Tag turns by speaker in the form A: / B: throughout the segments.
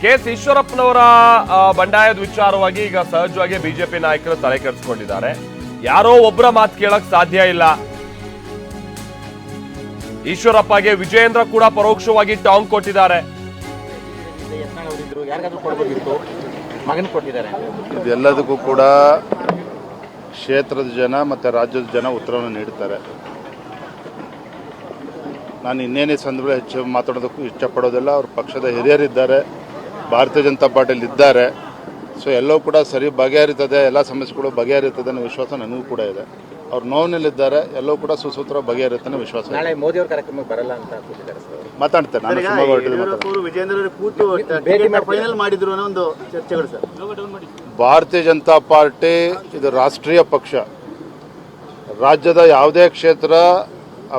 A: K S ಈಶ್ವರಪ್ಪನವರ ಬಂಡಾಯದ ವಿಚಾರವಾಗಿ ಈಗ ಸಹಜವಾಗಿ ಬಿಜೆಪಿ ನಾಯಕರು ತಲೆ ಕೆಡಿಸ್ಕೊಂಡಿದ್ದಾರೆ. ಯಾರೋ ಒಬ್ಬರ ಮಾತು ಕೇಳಕ್ ಸಾಧ್ಯ ಇಲ್ಲ. ಈಶ್ವರಪ್ಪಗೆ ವಿಜಯೇಂದ್ರ ಕೂಡ ಪರೋಕ್ಷವಾಗಿ ಟಾಂಗ್ ಕೊಟ್ಟಿದ್ದಾರೆ.
B: ಇದೆಲ್ಲದಕ್ಕೂ ಕೂಡ ಕ್ಷೇತ್ರದ ಜನ ಮತ್ತು ರಾಜ್ಯದ ಜನ ಉತ್ತರವನ್ನು ನೀಡ್ತಾರೆ ನಾನು ಇನ್ನೇನೇ ಸಂದರ್ಭ ಹೆಚ್ಚು ಮಾತಾಡೋದಕ್ಕೂ ಇಷ್ಟಪಡೋದಿಲ್ಲ. ಅವ್ರ ಪಕ್ಷದ ಹಿರಿಯರಿದ್ದಾರೆ. ಭಾರತೀಯ ಜನತಾ ಪಾರ್ಟಿಯಲ್ಲಿ ಇದ್ದಾರೆ. ಸೊ ಎಲ್ಲವೂ ಕೂಡ ಸರಿ ಬಗೆಹರಿತದೆ ಎಲ್ಲ ಸಮಸ್ಯೆಗಳು ಬಗೆಹರಿತದೆ ಅನ್ನೋ ವಿಶ್ವಾಸ ನನಗೂ ಕೂಡ ಇದೆ. ಅವ್ರು ನೋವಿನಲ್ಲಿದ್ದಾರೆ ಎಲ್ಲವೂ ಕೂಡ ಸುಸೂತ್ರ ಬಗೆಹರಿಯುತ್ತೆ ಅನ್ನೋ ವಿಶ್ವಾಸ ಇದೆ.
C: ನಾಳೆ ಮೋದಿ ಅವ್ರ ಕಾರ್ಯಕ್ರಮಕ್ಕೆ ಬರಲ್ಲ ಅಂತ ಕೂತಿದ್ದಾರೆ ಸರ್ ಅವರು.
B: ಮಾತಾಡ್ತೇನೆ ನಾನು ಹೊರಟಿದ್ದು ಮಾತಾಡ್ತೇನೆ.
D: ವಿಜೇಂದ್ರ ಅವರು ಕೂತು ಫೈನಲ್ ಮಾಡಿದ್ರು ಅನ್ನೋ ಒಂದು ಚರ್ಚೆಗಳು ಸರ್.
B: ಭಾರತೀಯ ಜನತಾ ಪಾರ್ಟಿ ಇದು ರಾಷ್ಟ್ರೀಯ ಪಕ್ಷ. ರಾಜ್ಯದ ಯಾವುದೇ ಕ್ಷೇತ್ರ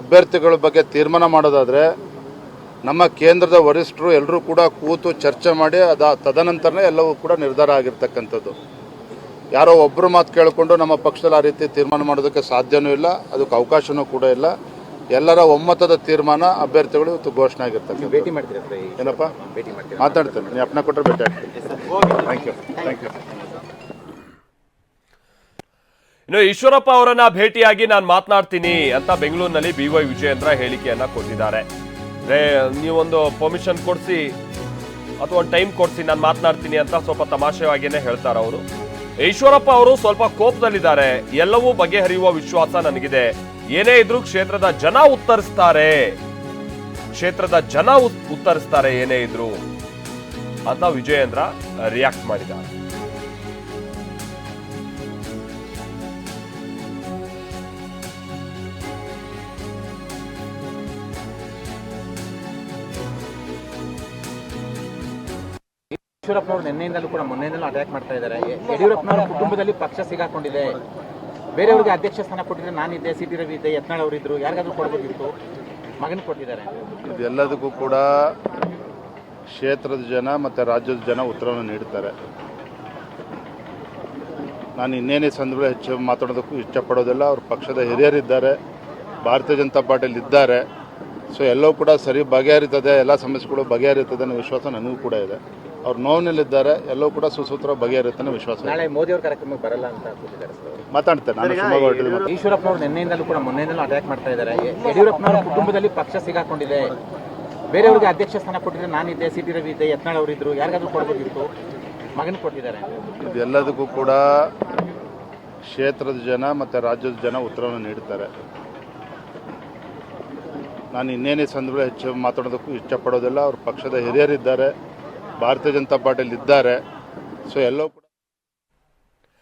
B: ಅಭ್ಯರ್ಥಿಗಳ ಬಗ್ಗೆ ತೀರ್ಮಾನ ಮಾಡೋದಾದರೆ ನಮ್ಮ ಕೇಂದ್ರದ ವರಿಷ್ಠರು ಎಲ್ಲರೂ ಕೂಡ ಕೂತು ಚರ್ಚೆ ಮಾಡಿ ಅದ ತದನಂತರನೇ ಎಲ್ಲವೂ ಕೂಡ ನಿರ್ಧಾರ ಆಗಿರ್ತಕ್ಕಂಥದ್ದು. ಯಾರೋ ಒಬ್ಬರು ಮಾತು ಕೇಳಿಕೊಂಡು ನಮ್ಮ ಪಕ್ಷದಲ್ಲಿ ಆ ರೀತಿ ತೀರ್ಮಾನ ಮಾಡೋದಕ್ಕೆ ಸಾಧ್ಯವೂ ಇಲ್ಲ ಅದಕ್ಕೆ ಅವಕಾಶವೂ ಕೂಡ ಇಲ್ಲ. ಎಲ್ಲರ ಒಮ್ಮತದ ತೀರ್ಮಾನ ಅಭ್ಯರ್ಥಿಗಳು ಇವತ್ತು ಘೋಷಣೆ ಆಗಿರ್ತಕ್ಕಂಥ
C: ಭೇಟಿ ಮಾಡ್ತೀರಾ
B: ಏನಪ್ಪ?
C: ಭೇಟಿ ಮಾಡ್ತೀರಾ?
B: ಮಾತಾಡ್ತೇನೆ. ನೀವು ಅಪ್ಪನ ಕೊಟ್ಟರೆ ಭೇಟಿ ಆಗ್ತೀನಿ. ಥ್ಯಾಂಕ್ ಯು ಥ್ಯಾಂಕ್ ಯು
A: ಇನ್ನು ಈಶ್ವರಪ್ಪ ಅವರನ್ನ ಭೇಟಿಯಾಗಿ ನಾನು ಮಾತನಾಡ್ತೀನಿ ಅಂತ ಬೆಂಗಳೂರಿನಲ್ಲಿ ಬಿ ವೈ ವಿಜಯೇಂದ್ರ ಹೇಳಿಕೆಯನ್ನ ಕೊಟ್ಟಿದ್ದಾರೆ. ನೀವೊಂದು ಪರ್ಮಿಷನ್ ಕೊಡಿಸಿ ಅಥವಾ ಟೈಮ್ ಕೊಡಿಸಿ, ನಾನು ಮಾತನಾಡ್ತೀನಿ ಅಂತ ಸ್ವಲ್ಪ ತಮಾಷೆಯಾಗಿಯೇ ಹೇಳ್ತಾರೆ ಅವರು. ಈಶ್ವರಪ್ಪ ಅವರು ಸ್ವಲ್ಪ ಕೋಪದಲ್ಲಿದ್ದಾರೆ. ಎಲ್ಲವೂ ಬಗೆಹರಿಯುವ ವಿಶ್ವಾಸ ನನಗಿದೆ. ಏನೇ ಇದ್ರೂ ಕ್ಷೇತ್ರದ ಜನ ಉತ್ತರಿಸ್ತಾರೆ. ಕ್ಷೇತ್ರದ ಜನ ಉತ್- ಉತ್ತರಿಸ್ತಾರೆ ಏನೇ ಇದ್ರು ಅಂತ ವಿಜಯೇಂದ್ರ ರಿಯಾಕ್ಟ್ ಮಾಡಿದ್ದಾರೆ.
C: ಯಡಿಯೂರಪ್ಪನವರು ನಿನ್ನೆಯಿಂದಲೂ ಕೂಡ ಮೊನ್ನೆಯಿಂದಲೂ ಅಟ್ಯಾಕ್ ಮಾಡ್ತಾ ಇದ್ದಾರೆ. ಯಡಿಯೂರಪ್ಪನವರ ಕುಟುಂಬದಲ್ಲಿ ಪಕ್ಷ ಸಿಗಾಕೊಂಡಿದೆ. ಬೇರೆಯವರಿಗೆ ಅಧ್ಯಕ್ಷ ಸ್ಥಾನ ಕೊಟ್ಟಿದ್ರೆ ನಾನಿದ್ದೆ ಸಿ ಟಿ ರವಿ ಇದ್ದೆ, ಯತ್ನಾಳ್ ಇದ್ರು, ಯಾರಿಗಾದ್ರೂ ಕೊಡಬೇಕಿತ್ತು ಮಗನ ಕೊಟ್ಟಿದ್ದಾರೆ.
B: ಇದೆಲ್ಲದಕ್ಕೂ ಕೂಡ ಕ್ಷೇತ್ರದ ಜನ ಮತ್ತು ರಾಜ್ಯದ ಜನ ಉತ್ತರವನ್ನು ನೀಡ್ತಾರೆ ನಾನು ಇನ್ನೇನೇ ಸಂದರ್ಭ ಹೆಚ್ಚು ಮಾತಾಡೋದಕ್ಕೂ ಇಷ್ಟಪಡೋದಿಲ್ಲ. ಅವ್ರ ಪಕ್ಷದ ಹಿರಿಯರಿದ್ದಾರೆ. ಭಾರತೀಯ ಜನತಾ ಪಾರ್ಟಿಯಲ್ಲಿ ಇದ್ದಾರೆ. ಸೊ ಎಲ್ಲವೂ ಕೂಡ ಸರಿ ಬಗೆಹರಿತದೆ. ಎಲ್ಲ ಸಮಸ್ಯೆಗಳು ಬಗೆಹರಿತದೆ ಅನ್ನೋ ವಿಶ್ವಾಸ ನನಗೂ ಕೂಡ ಇದೆ. ಅವ್ರು ನೋವಿನಲ್ಲಿದ್ದಾರೆ ಎಲ್ಲವೂ ಕೂಡ ಸುಸೂತ್ರ ಬಗೆಹರಿಯುತ್ತೆ ವಿಶ್ವಾಸ ಇದೆ.
C: ನಾಳೆ ಮೋದಿ ಅವರ ಕಾರ್ಯಕ್ರಮಕ್ಕೆ ಬರಲ್ಲ ಅಂತ ಕೂತಿದ್ದಾರೆ.
B: ಮಾತಾಡ್ತೇನೆ ನಾನು ಶಿವಮೊಗ್ಗ ಹೊರಟಿದ್ದು ಮಾತಾಡ್ತೇನೆ.
C: ಈಶ್ವರಪ್ಪನವರು ನಿನ್ನೆಯಿಂದಲೂ ಕೂಡ ಮೊನ್ನೆಯಿಂದಲೂ ಅಟ್ಯಾಕ್ ಮಾಡ್ತಾ ಇದ್ದಾರೆ. ಯಡಿಯೂರಪ್ಪನವರ ಕುಟುಂಬದಲ್ಲಿ ಪಕ್ಷ ಸಿಗಾಕೊಂಡಿದೆ. ಬೇರೆಯವ್ರಿಗೆ ಅಧ್ಯಕ್ಷ ಸ್ಥಾನ ಕೊಟ್ಟಿದ್ರೆ ನಾನಿದ್ದೆ ಸಿ ಟಿ ರವಿ ಇದ್ದೆ ಯತ್ನಾಳ್ ಅವರಿದ್ರು ಯಾರಿಗಾದ್ರೂ ಕೊಡ್ಬೋದಿತ್ತು. ಮಗನ ಕೊಟ್ಟಿದ್ದಾರೆ.
B: ಇದೆಲ್ಲದಕ್ಕೂ ಕೂಡ ಕ್ಷೇತ್ರದ ಜನ ಮತ್ತು ರಾಜ್ಯದ ಜನ ಉತ್ತರವನ್ನು ನೀಡ್ತಾರೆ ನಾನು ಇನ್ನೇನೇ ಸಂದರ್ಭ ಹೆಚ್ಚು ಮಾತಾಡೋದಕ್ಕೂ ಇಷ್ಟಪಡೋದಿಲ್ಲ. ಅವ್ರ ಪಕ್ಷದ ಹಿರಿಯರಿದ್ದಾರೆ. ಭಾರತೀಯ ಜನತಾ ಪಾರ್ಟಿಯಲ್ಲಿ ಇದ್ದಾರೆ ಸೊ ಎಲ್ಲವೂ ಕೂಡ